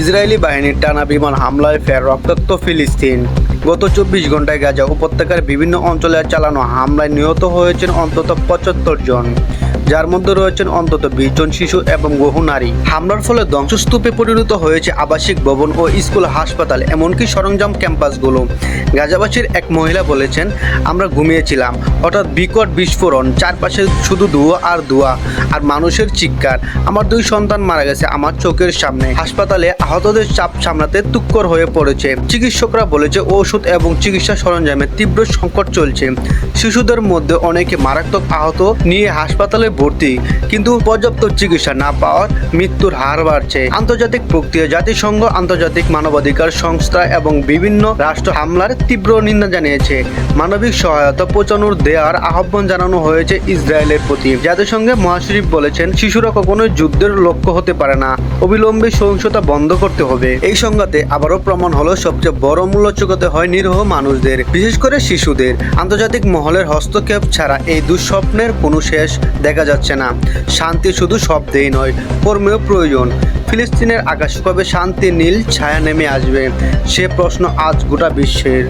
Israeli বাহিনীর টানা বিমান হামলায় ফের রক্তাক্ত ফিলিস্তিন। গত চব্বিশ ঘন্টায় গাজা উপত্যকার বিভিন্ন অঞ্চলে চালানো হামলায় নিহত হয়েছেন অন্তত পঁচাত্তর জন। যার মধ্যে রয়েছেন অন্তত বিশ জন শিশু এবং বহু নারী। হামলার ফলে ধ্বংসস্তূপে পরিণত হয়েছে আবাসিক ভবন ও স্কুল, হাসপাতাল, এমনকি সরঞ্জাম ক্যাম্পাসগুলো। গাজাবাসীর এক মহিলা বলেছেন, আমরা ঘুমিয়েছিলাম। হঠাৎ বিকট বিস্ফোরণ, চারপাশে শুধু ধোঁয়া আর ধোঁয়া আর মানুষের চিৎকার। আমার দুই সন্তান মারা গেছে আমার চোখের সামনে। হাসপাতালে আহতদের চাপ সামলাতে তুক্কর হয়ে পড়েছে। চিকিৎসকরা বলেছে, ওষুধ এবং চিকিৎসা সরঞ্জামের তীব্র সংকট চলছে। শিশুদের মধ্যে অনেকে মারাত্মক আহত নিয়ে হাসপাতালে ভর্তি কিন্তু পর্যাপ্ত চিকিৎসা না পাওয়ার মৃত্যুর হার বাড়ছে। আন্তর্জাতিক প্রক্রিয়া জাতিসংঘ, আন্তর্জাতিক মানবাধিকার সংস্থা এবং বিভিন্ন রাষ্ট্র হামলার তীব্র নিন্দা জানিয়েছে। মানবিক সহায়তা পৌঁছানোর দেওয়ার আহ্বান জানানো হয়েছে ইসরায়েলের প্রতি। জাতিসংঘের মহাসচিব বলেছেন, শিশুরা কখনোই যুদ্ধের লক্ষ্য হতে পারে না। অবিলম্বে সহিংসতা বন্ধ করতে হবে। এই সংঘাতে আবারও প্রমাণ হলো সবচেয়ে বড় মূল্য চুকাতে হয় নিরীহ মানুষদের, বিশেষ করে শিশুদের। আন্তর্জাতিক মহলের হস্তক্ষেপ ছাড়া এই দুঃস্বপ্নের কোনো শেষ দেখা যাচ্ছে না। শান্তি শুধু শব্দেই নয়, কর্মেও প্রয়োজন। ফিলিস্তিনের আকাশে কবে শান্তি নীল ছায়া নেমে আসবে, সে প্রশ্ন আজ গোটা বিশ্বের।